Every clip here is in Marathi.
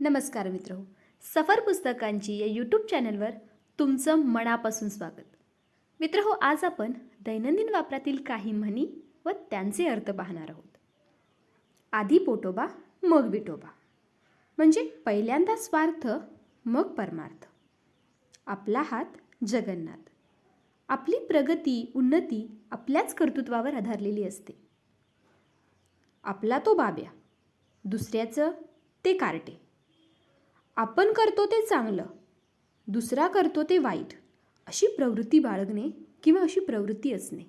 नमस्कार मित्र. सफर पुस्तकांची या यूट्यूब चॅनलवर तुमचं मनापासून स्वागत. मित्र हो आज आपण दैनंदिन वापरातील काही म्हणी व त्यांचे अर्थ पाहणार आहोत. आधी पोटोबा मग विटोबा म्हणजे पहिल्यांदा स्वार्थ मग परमार्थ. आपला हात जगन्नाथ. आपली प्रगती उन्नती आपल्याच कर्तृत्वावर आधारलेली असते. आपला तो बाब्या. दुसऱ्याचं ते कार्टे. आपण करतो ते चांगलं दुसरा करतो ते वाईट अशी प्रवृत्ती बाळगणे किंवा अशी प्रवृत्ती असणे.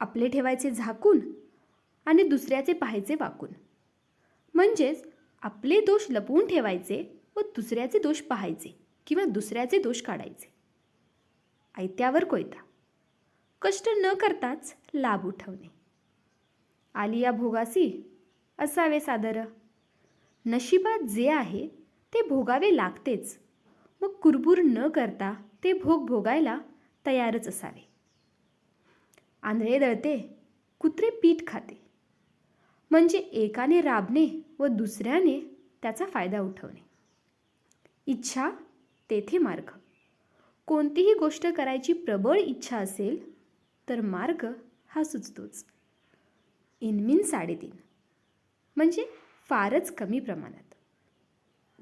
आपले ठेवायचे झाकून आणि दुसऱ्याचे पाहायचे वाकून. म्हणजेच आपले दोष लपवून ठेवायचे व दुसऱ्याचे दोष पाहायचे किंवा दुसऱ्याचे दोष काढायचे. आयत्यावर कोयता. कष्ट न करताच लाभ उठवणे. आलिया भोगासी असावे सादर. नशिबात जे आहे ते भोगावे लागतेच. मग कुरबूर न करता ते भोग भोगायला तयारच असावे. आंधळे दळते कुत्रे पीठ खाते. म्हणजे एकाने राबणे व दुसऱ्याने त्याचा फायदा उठवणे. इच्छा तेथे मार्ग. कोणतीही गोष्ट करायची प्रबळ इच्छा असेल तर मार्ग हा सुचतोच. इनमिन साडेतीन. म्हणजे फारच कमी प्रमाणात.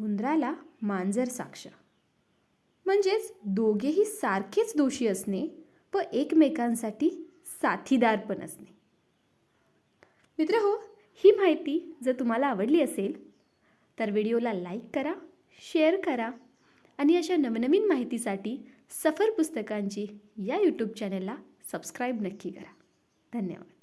उंदराला मांजर साक्ष. म्हणजेच दोघेही सारखेच दोषी असणे व एकमेकांसाठी साथीदार पण असणे. मित्र हो ही माहिती जर तुम्हाला आवडली असेल तर व्हिडिओला लाईक करा शेअर करा आणि अशा नवनवीन माहितीसाठी सफर पुस्तकांची या यूट्यूब चॅनलला सबस्क्राईब नक्की करा. धन्यवाद.